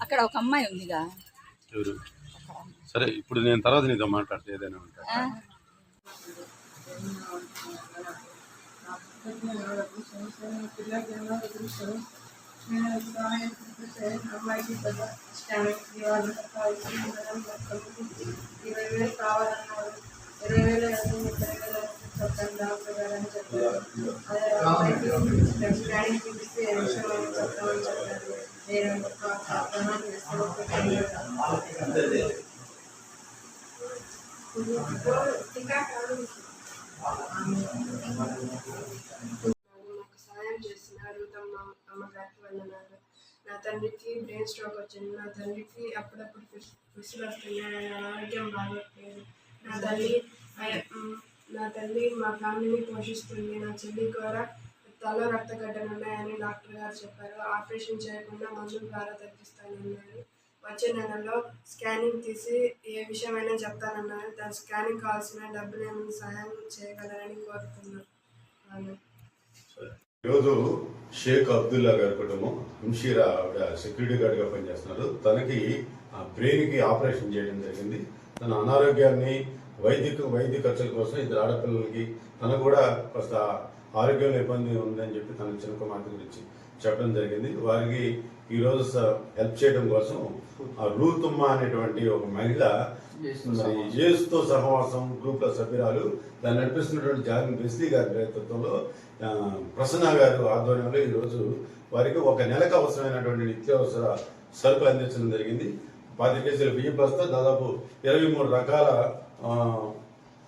అక్కడ ఒక అమ్మాయి ఉందిగా. ఎవరు? సరే ఇప్పుడు నేను తర్వాత నీతో మాట్లాడితే ఏదైనా ఉంటా. ఇరవై వేలు కావాలన్నారు ఇరవై వేలు ముప్పై వేలు చెప్పండి. డాక్టర్ గారు అని చెప్పారు అదే చూపిస్తే చెప్తామని చెప్పారు. నేను నాకు సహాయం చేస్తున్నారు తమ అమ్మగారికి వందనాలు నా తండ్రికి బ్రెయిన్ స్ట్రోక్ వచ్చింది నా తండ్రికి అప్పుడప్పుడు ఫిసులు వస్తున్నాయి నా ఆరోగ్యం బాగోట్లేదు నా తల్లి నా తల్లి మా ఫ్యామిలీని పోషిస్తుంది. నా చెల్లి కూడా తల రక్తగడ్డలు ఉన్నాయని డాక్టర్ గారు చెప్పారు. ఆపరేషన్ చేయకుండా మందుల ద్వారా తగ్గిస్తానన్నారు వచ్చే నెలలో స్కానింగ్ తీసి ఏ విషయమైనా చెప్తానన్నారు. దాని స్కానింగ్ కావాల్సిన డబ్బులు ఏమైనా సహాయం చేయగలరని కోరుతున్నాను ఈరోజు షేక్ అబ్దుల్లా గారి కుటుంబం హంషీరా ఆవిడ సెక్యూరిటీ గార్డ్గా పనిచేస్తున్నారు. తనకి ఆ బ్రెయిన్కి ఆపరేషన్ చేయడం జరిగింది. తన అనారోగ్యాన్ని వైద్య వైద్య ఖర్చుల కోసం ఇద్దరు ఆడపిల్లలకి తన కూడా కొంత ఆరోగ్యంలో ఇబ్బంది ఉందని చెప్పి తన చిన్న కుమార్తె గురించి చెప్పడం జరిగింది. వారికి ఈ రోజు స- హెల్ప్ చేయడం కోసం ఆ రూతుమ్మ అనేటువంటి ఒక మహిళ జేసుతో సహవాసం. గ్రూప్లో సభ్యురాలు దాన్ని నడిపిస్తున్నటువంటి జాగిన్ బెస్లీ గారి నేతృత్వంలో ప్రసన్న గారు ఆధ్వర్యంలో ఈ రోజు వారికి ఒక నెలకు అవసరమైనటువంటి నిత్యావసర సరుకులు అందించడం జరిగింది. పది కేజీల బియ్యం బస్తా దాదాపు ఇరవై మూడు రకాల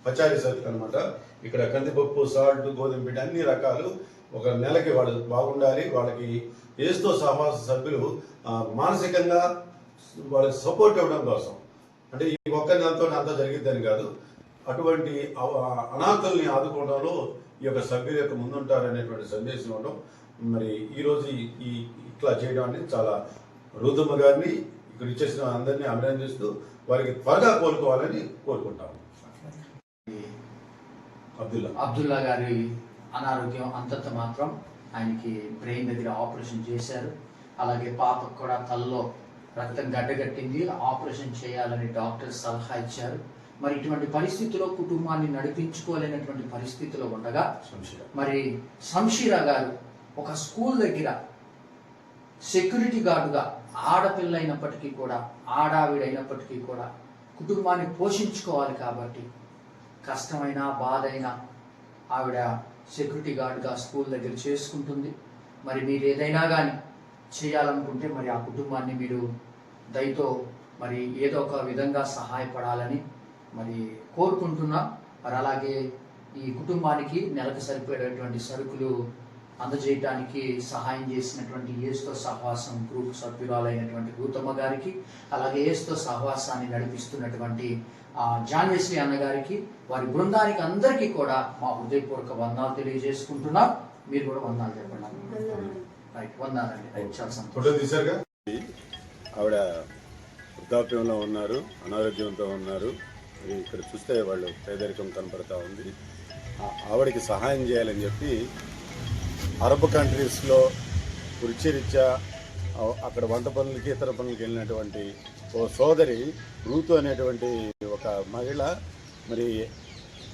పచారీ సరుకులు అనమాట ఇక్కడ కందిపప్పు సాల్ట్ గోధుమ పిండి అన్ని రకాలు ఒక నెలకి వాళ్ళు బాగుండాలి. వాళ్ళకి ఏస్తో సమాజ సభ్యులు మానసికంగా వాళ్ళకి సపోర్ట్ ఇవ్వడం కోసం. అంటే ఈ ఒక్క నెలతో అంతా జరిగిద్దని కాదు. అటువంటి అనాథల్ని ఆదుకోవడంలో ఈ యొక్క సభ్యుల యొక్క ముందుంటారనేటువంటి సందేశం ఇవ్వడం. మరి ఈరోజు ఈ- ఇట్లా చేయడం అనేది చాలా రుదుమ గారిని ఇచ్చేసిన అందరినీ అభినందిస్తూ వారికి త్వరగా కోలుకోవాలని కోరుకుంటాము. అబ్దుల్లా. అబ్దుల్లా గారి అనారోగ్యం అంతంత మాత్రం ఆయనకి బ్రెయిన్ దగ్గర ఆపరేషన్ చేశారు. అలాగే పాపకు కూడా తలలో రక్తం గడ్డగట్టింది. ఆపరేషన్ చేయాలని డాక్టర్ సలహా ఇచ్చారు. మరి ఇటువంటి పరిస్థితిలో కుటుంబాన్ని నడిపించుకోలేనటువంటి పరిస్థితిలో ఉండగా మరి శంషీరా గారు ఒక స్కూల్ దగ్గర సెక్యూరిటీ గార్డుగా ఆడపిల్ల అయినప్పటికీ కూడా ఆడావిడైనప్పటికీ కూడా కుటుంబాన్ని పోషించుకోవాలి కాబట్టి కష్టమైన బాధ అయినా ఆవిడ సెక్యూరిటీ గార్డ్గా స్కూల్ దగ్గర చేసుకుంటుంది. మరి మీరు ఏదైనా కానీ చేయాలనుకుంటే మరి ఆ కుటుంబాన్ని మీరు దయతో మరి ఏదో ఒక విధంగా సహాయపడాలని మరి కోరుకుంటున్నా. మరి అలాగే ఈ కుటుంబానికి నెలకు సరిపోయేటటువంటి సరుకులు అందజేయడానికి సహాయం చేసినటువంటి ఏస్తో సహవాసం గ్రూప్ సభ్యురాలైనటువంటి గౌతమ్మ గారికి అలాగే ఏస్తో సహవాసాన్ని నడిపిస్తున్నటువంటి ఆ, జాన్ వెస్లీ అన్న గారికి వారి బృందానికి అందరికీ కూడా మా హృదయపూర్వక వందనాలు తెలియజేసుకుంటున్నాం. మీరు కూడా వందనాలు చెప్పండి. రైట్ చాలా సంతోషం. ఆవిడ వృద్ధాప్యంలో ఉన్నారు అనారోగ్యంతో ఉన్నారు. ఇక్కడ చూస్తే వాళ్ళు పేదరికం కనపడతా ఉంది. ఆ- ఆవిడకి సహాయం చేయాలని చెప్పి అరబ్ కంట్రీస్లో వృత్తిరీత్యా అక్కడ వంట పనులకి ఇతర పనులకి వెళ్ళినటువంటి ఓ సోదరి రూతు అనేటువంటి ఒక మహిళ మరి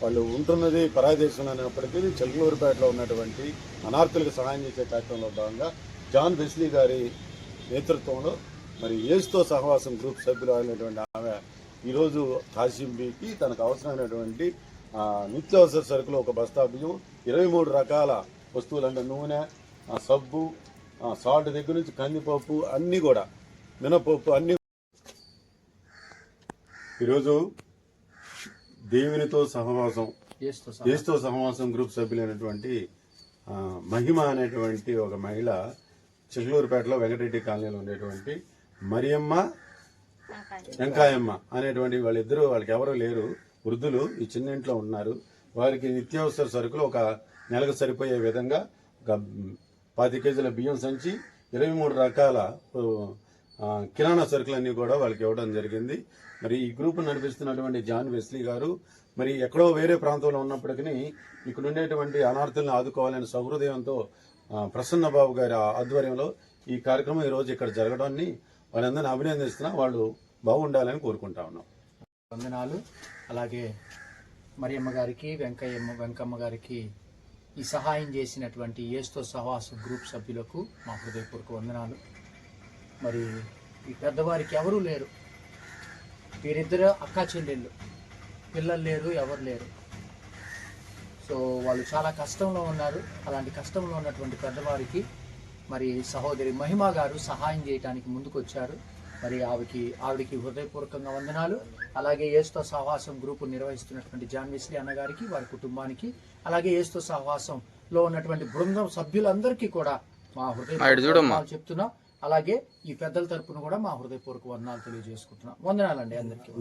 వాళ్ళు ఉంటున్నది పరాదేశం దేశంలో అయినప్పటికీ చెల్కలూరుపేటలో ఉన్నటువంటి అనార్థులకు సహాయం చేసే కార్యక్రమంలో భాగంగా జాన్ బెస్లీ గారి నేతృత్వంలో మరి ఏసుతో సహవాసం గ్రూప్ సభ్యులు అయినటువంటి ఆమె ఈరోజు కాశీంబీకి తనకు అవసరమైనటువంటి నిత్యావసర సరుకులు ఒక బస్తా బియ్యం ఇరవై మూడు రకాల వస్తువులు అంటే నూనె ఆ, సబ్బు ఆ, సాల్ట్ దగ్గర నుంచి కందిపప్పు అన్నీ కూడా మినపప్పు అన్నీ. ఈరోజు దేవునితో సహవాసం ఏస్తో దేశతో సహవాసం గ్రూప్ సభ్యులైనటువంటి మహిమ అనేటువంటి ఒక మహిళ చిల్లూరుపేటలో వెంకటరెడ్డి కాలనీలో ఉండేటువంటి మరియమ్మ వెంకాయమ్మ అనేటువంటి వాళ్ళిద్దరూ వాళ్ళకి ఎవరు లేరు వృద్ధులు ఈ చిన్న ఇంట్లో ఉన్నారు. వారికి నిత్యావసర సరుకులు ఒక నెలకు సరిపోయే విధంగా ఒక పాతి కేజీల బియ్యం సంచి ఇరవై మూడు రకాల కిరాణా సరుకులన్నీ కూడా వాళ్ళకి ఇవ్వడం జరిగింది. మరి ఈ గ్రూప్ నడిపిస్తున్నటువంటి జాన్ వెస్లీ గారు మరి ఎక్కడో వేరే ప్రాంతంలో ఉన్నప్పటికీ ఇక్కడ ఉండేటువంటి అనార్థులను ఆదుకోవాలని సహృదయంతో ప్రసన్న బాబు గారి ఆధ్వర్యంలో ఈ కార్యక్రమం ఈ రోజు ఇక్కడ జరగడాన్ని వాళ్ళందరినీ అభినందిస్తున్నా. వాళ్ళు బాగుండాలని కోరుకుంటా ఉన్నాం. వందనాలు. అలాగే మరియమ్మ గారికి వెంకయ్యమ్మ వెంకమ్మ గారికి ఈ సహాయం చేసినటువంటి ఏస్తో సహవాస గ్రూప్ సభ్యులకు మా హృదయపూర్వక వందనాలు. మరి ఈ పెద్దవారికి ఎవరూ లేరు. వీరిద్దరు అక్కా చెల్లెళ్ళు. పిల్లలు లేరు ఎవరు లేరు. సో వాళ్ళు చాలా కష్టంలో ఉన్నారు. అలాంటి కష్టంలో ఉన్నటువంటి పెద్దవారికి మరి సహోదరి మహిమ గారు సహాయం చేయడానికి ముందుకు వచ్చారు మరి ఆవికి ఆవిడకి హృదయపూర్వకంగా వందనాలు. అలాగే ఏస్తో సహవాసం గ్రూపు నిర్వహిస్తున్నటువంటి జాన్ వెస్లీ అన్నగారికి వారి కుటుంబానికి అలాగే ఏస్తో సహవాసంలో ఉన్నటువంటి బృందం సభ్యులందరికీ కూడా మా హృదయ చెప్తున్నాం. అలాగే ఈ పెద్దల తరపున కూడా మా హృదయపూర్వక వందనాలు తెలియజేసుకుంటున్నాం. వందనాలండి అందరికీ.